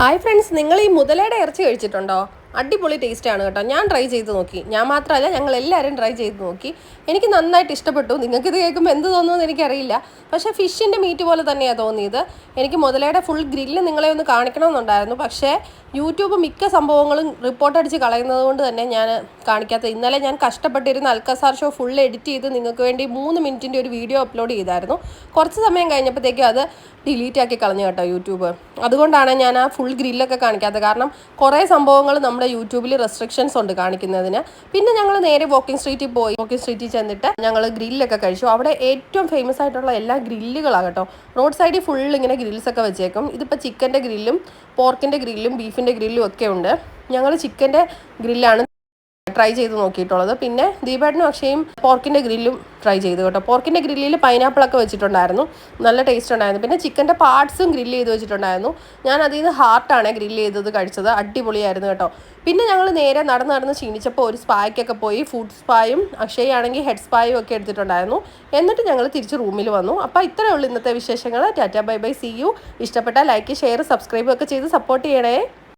Hi friends നിങ്ങൾ ഈ മുതലയുടെ ഇറച്ചി കഴിച്ചിട്ടുണ്ടോ? അടിപൊളി ടേസ്റ്റ് ആണ് കേട്ടോ. ഞാൻ ട്രൈ ചെയ്ത് നോക്കി. ഞാൻ മാത്രമല്ല ഞങ്ങൾ എല്ലാവരും ട്രൈ ചെയ്ത് നോക്കി. എനിക്ക് നന്നായിട്ട് ഇഷ്ടപ്പെട്ടു. നിങ്ങൾക്ക് ഇത് കേൾക്കുമ്പോൾ എന്ത് തോന്നുമെന്ന് എനിക്കറിയില്ല. പക്ഷേ ഫിഷിന്റെ മീറ്റ് പോലെ തന്നെയാണ് തോന്നിയത്. എനിക്ക് മുതലയുടെ ഫുൾ ഗ്രില്ല് നിങ്ങളെ ഒന്ന് കാണിക്കണമെന്നുണ്ടായിരുന്നു. പക്ഷേ യൂട്യൂബ് മിക്ക സംഭവങ്ങളും റിപ്പോർട്ട് അടിച്ച് കളയുന്നത് കൊണ്ട് തന്നെ ഞാൻ കാണിക്കാത്ത ഇന്നലെ ഞാൻ കഷ്ടപ്പെട്ടിരുന്ന അൽക്കസാർ ഷോ ഫുൾ എഡിറ്റ് ചെയ്ത് നിങ്ങൾക്ക് വേണ്ടി മൂന്ന് മിനിറ്റിന്റെ ഒരു വീഡിയോ അപ്ലോഡ് ചെയ്തായിരുന്നു. കുറച്ച് സമയം കഴിഞ്ഞപ്പോഴത്തേക്കും അത് ഡിലീറ്റ് ആക്കി കളഞ്ഞു കേട്ടോ യൂട്യൂബ്. അതുകൊണ്ടാണ് ഞാൻ ആ ഫുൾ ഗ്രില്ലൊക്കെ കാണിക്കാത്തത്. കാരണം കുറേ സംഭവങ്ങൾ നമ്മുടെ യൂട്യൂബിൽ റെസ്ട്രിക്ഷൻസ് ഉണ്ട് കാണിക്കുന്നതിന്. പിന്നെ ഞങ്ങൾ നേരെ വോക്കിംഗ് സ്ട്രീറ്റിൽ പോയി. വോക്കിംഗ് സ്ട്രീറ്റിൽ ചെന്നിട്ട് ഞങ്ങൾ ഗ്രില്ലൊക്കെ കഴിച്ചു. അവിടെ ഏറ്റവും ഫേമസ് ആയിട്ടുള്ള എല്ലാ ഗ്രില്ലുകളാണ് കേട്ടോ. റോഡ് സൈഡിൽ ഫുൾ ഇങ്ങനെ ഗ്രിൽസൊക്കെ വെച്ചേക്കും. ഇതിപ്പോൾ ചിക്കന്റെ ഗ്രില്ലും പോർക്കിന്റെ ഗ്രില്ലും ബീഫിന്റെ ഗ്രില്ലും ഒക്കെ ഉണ്ട്. ഞങ്ങൾ ചിക്കന്റെ ഗ്രില്ലാണ് ട്രൈ ചെയ്ത് നോക്കിയിട്ടുള്ളത്. പിന്നെ ദീപേട്ടനും അക്ഷയും പോർക്കിന്റെ ഗ്രില്ലും ട്രൈ ചെയ്തു കേട്ടോ. പോർക്കിന്റെ ഗ്രില്ലിൽ പൈനാപ്പിളൊക്കെ വെച്ചിട്ടുണ്ടായിരുന്നു. നല്ല ടേസ്റ്റ് ഉണ്ടായിരുന്നു. പിന്നെ ചിക്കന്റെ പാർട്സും ഗ്രില്ല് ചെയ്ത് വെച്ചിട്ടുണ്ടായിരുന്നു. ഞാൻ അതിൽ നിന്ന് ഹാർട്ടാണ് ഗ്രില്ല് ചെയ്തത് കഴിച്ചത്. അടിപൊളിയായിരുന്നു കേട്ടോ. പിന്നെ ഞങ്ങൾ നേരെ നടന്ന് നടന്ന് ക്ഷീണിച്ചപ്പോൾ ഒരു സ്പായ്ക്കൊക്കെ പോയി. ഫുഡ് സ്പായും അക്ഷയ് ആണെങ്കിൽ ഹെഡ് സ്പായും ഒക്കെ എടുത്തിട്ടുണ്ടായിരുന്നു. എന്നിട്ട് ഞങ്ങൾ തിരിച്ച് റൂമിൽ വന്നു. അപ്പോൾ ഇത്രയേ ഉള്ളൂ ഇന്നത്തെ വിശേഷങ്ങൾ tata bye bye. See you ഇഷ്ടപ്പെട്ട ലൈക്ക് ഷെയർ സബ്സ്ക്രൈബ് ഒക്കെ ചെയ്ത് സപ്പോർട്ട് ചെയ്യണേ.